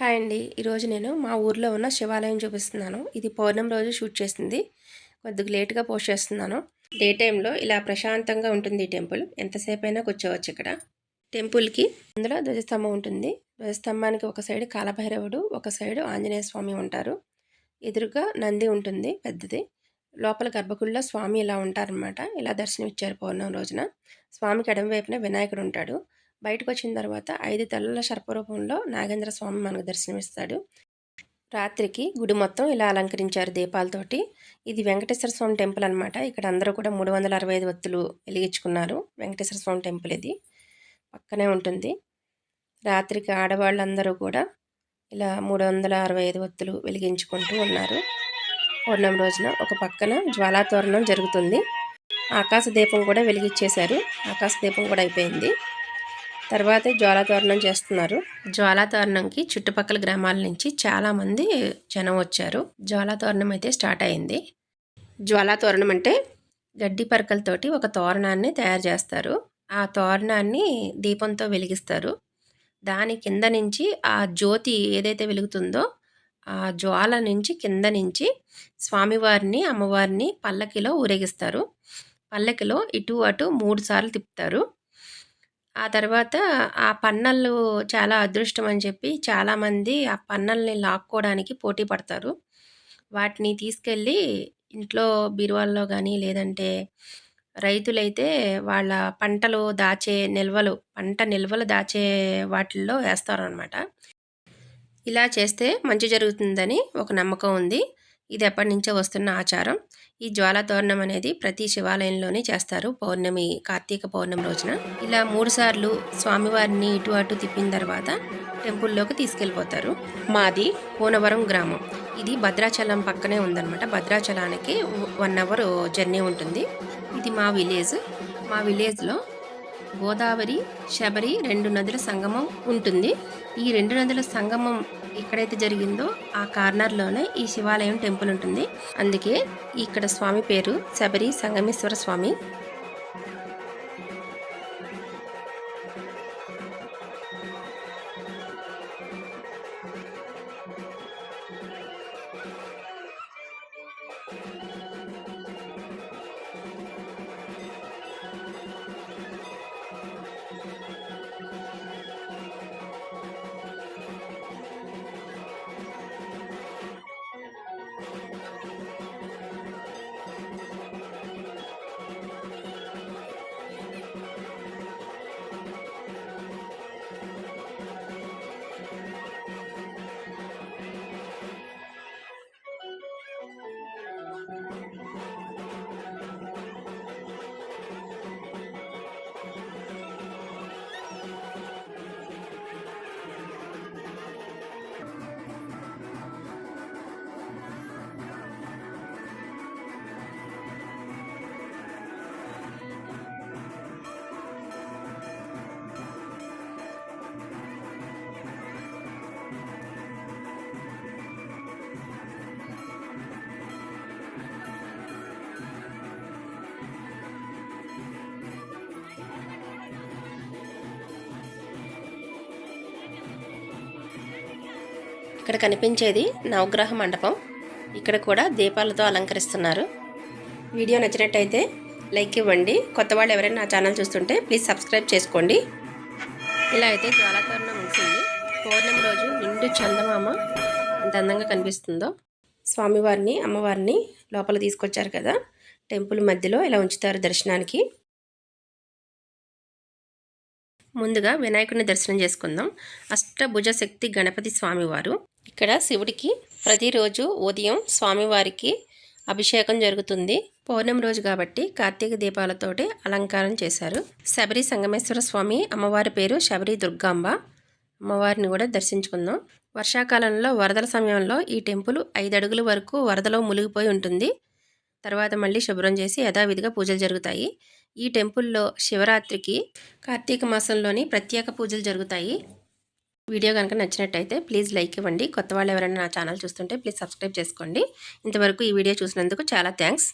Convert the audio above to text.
Hi అండి. ఈరోజు నేను మా ఊర్లో ఉన్న శివాలయం చూపిస్తున్నాను. ఇది పౌర్ణమి రోజు షూట్ చేసింది. కొద్దిగా లేట్గా పోస్ట్ చేస్తున్నాను. డే టైంలో ఇలా ప్రశాంతంగా ఉంటుంది ఈ టెంపుల్. ఎంతసేపు అయినా కూర్చోవచ్చు ఇక్కడ. టెంపుల్కి అందులో ధ్వజస్తంభం ఉంటుంది. ధ్వజస్తంభానికి ఒక సైడ్ కాలభైరవుడు ఒక సైడ్ ఆంజనేయ స్వామి ఉంటారు. ఎదురుగా నంది ఉంటుంది పెద్దది. లోపల గర్భగుడిలో స్వామి ఇలా ఉంటారనమాట ఇలా దర్శనం ఇచ్చారు పౌర్ణమి రోజున. స్వామికి ఎడమ వైపున వినాయకుడు ఉంటాడు. బయటకు వచ్చిన తర్వాత ఐదు తలల సర్పరూపంలో నాగేంద్ర స్వామి మనకు దర్శనమిస్తాడు. రాత్రికి గుడి మొత్తం ఇలా అలంకరించారు దీపాలతోటి. ఇది వెంకటేశ్వర స్వామి టెంపుల్ అనమాట ఇక్కడ అందరూ కూడా మూడు వందల అరవై ఐదు వత్తులు వెలిగించుకున్నారు. వెంకటేశ్వర స్వామి టెంపుల్ ఇది. పక్కనే ఉంటుంది. రాత్రికి ఆడవాళ్ళందరూ కూడా ఇలా మూడు వందల అరవై ఐదు వత్తులు వెలిగించుకుంటూ ఉన్నారు. పౌర్ణమి రోజున ఒక పక్కన జ్వాలాతోరణం జరుగుతుంది. ఆకాశ దీపం కూడా వెలిగించేశారు ఆకాశ దీపం కూడా అయిపోయింది. తర్వాత జ్వాలాతోరణం చేస్తున్నారు. జ్వాలాతోరణంకి చుట్టుపక్కల గ్రామాల నుంచి చాలామంది జనం వచ్చారు. జ్వాలాతోరణం అయితే స్టార్ట్ అయింది. జ్వాలాతోరణం అంటే? గడ్డి పరకలతోటి ఒక తోరణాన్ని తయారు చేస్తారు. ఆ తోరణాన్ని దీపంతో వెలిగిస్తారు. దాని కింద నుంచి ఆ జ్యోతి ఏదైతే వెలుగుతుందో ఆ జ్వాల నుంచి కింద నుంచి స్వామివారిని అమ్మవారిని పల్లకిలో ఊరేగిస్తారు. పల్లకిలో ఇటు అటు మూడు సార్లు తిప్పుతారు. ఆ తర్వాత ఆ పన్నళ్ళు చాలా అదృష్టం అని చెప్పి చాలామంది ఆ పన్నల్ని లాక్కోవడానికి పోటీ పడతారు. వాటిని తీసుకెళ్ళి ఇంట్లో బీరువాల్లో కానీ లేదంటే రైతులైతే వాళ్ళ పంటలు దాచే నిల్వలు పంట నిల్వలు దాచే వాటిల్లో వేస్తారనమాట ఇలా చేస్తే మంచి జరుగుతుందని ఒక నమ్మకం ఉంది. ఇది ఎప్పటి నుంచో వస్తున్న ఆచారం. ఈ జ్వాలా తోరణం అనేది ప్రతి శివాలయంలోనే చేస్తారు. పౌర్ణమి కార్తీక పౌర్ణమి రోజున. ఇలా మూడు సార్లు స్వామివారిని ఇటు అటు తిప్పిన తర్వాత టెంపుల్లోకి తీసుకెళ్ళిపోతారు. మాది పూనవరం గ్రామం. ఇది భద్రాచలం పక్కనే ఉందన్నమాట. భద్రాచలానికి వన్ అవర్ జర్నీ ఉంటుంది. ఇది మా విలేజ్. మా విలేజ్లో గోదావరి శబరి రెండు నదుల సంగమం ఉంటుంది. ఈ రెండు నదుల సంగమం ఎక్కడైతే జరిగిందో ఆ కార్నర్లోనే ఈ శివాలయం టెంపుల్ ఉంటుంది. అందుకే ఇక్కడ స్వామి పేరు శబరి సంగమేశ్వర స్వామి. ఇక్కడ కనిపించేది నవగ్రహ మండపం. ఇక్కడ కూడా దీపాలతో అలంకరిస్తున్నారు. వీడియో నచ్చినట్టయితే లైక్ ఇవ్వండి. కొత్త వాళ్ళు ఎవరైనా నా ఛానల్ చూస్తుంటే ప్లీజ్ సబ్స్క్రైబ్ చేసుకోండి. ఇలా అయితే జ్వాలాతోరణం ఉంటుంది. పౌర్ణమి రోజు నిండు చందమామ ఎంత అందంగా కనిపిస్తుందో. స్వామివారిని అమ్మవారిని లోపల తీసుకొచ్చారు కదా. టెంపుల్ మధ్యలో ఇలా ఉంచుతారు దర్శనానికి. ముందుగా వినాయకుడిని దర్శనం చేసుకుందాం. అష్టభుజ శక్తి గణపతి స్వామివారు. ఇక్కడ శివుడికి ప్రతిరోజు ఉదయం స్వామివారికి అభిషేకం జరుగుతుంది. పౌర్ణమి రోజు కాబట్టి కార్తీక దీపాలతోటి అలంకారం చేశారు. శబరి సంగమేశ్వర స్వామి అమ్మవారి పేరు శబరి దుర్గాంబ. అమ్మవారిని కూడా దర్శించుకుందాం. వర్షాకాలంలో వరదల సమయంలో ఈ టెంపుల్ ఐదు అడుగుల వరకు వరదలో మునిగిపోయి ఉంటుంది. తర్వాత మళ్ళీ శుభ్రం చేసి యథావిధిగా పూజలు జరుగుతాయి. ఈ టెంపుల్లో శివరాత్రికి కార్తీక మాసంలోని ప్రత్యేక పూజలు జరుగుతాయి. వీడియో కనుక నచ్చినట్టయితే ప్లీజ్ లైక్ ఇవ్వండి. కొత్త వాళ్ళు ఎవరైనా నా ఛానల్ చూస్తుంటే ప్లీజ్ సబ్స్క్రైబ్ చేసుకోండి. ఇంతవరకు ఈ వీడియో చూసినందుకు చాలా థ్యాంక్స్.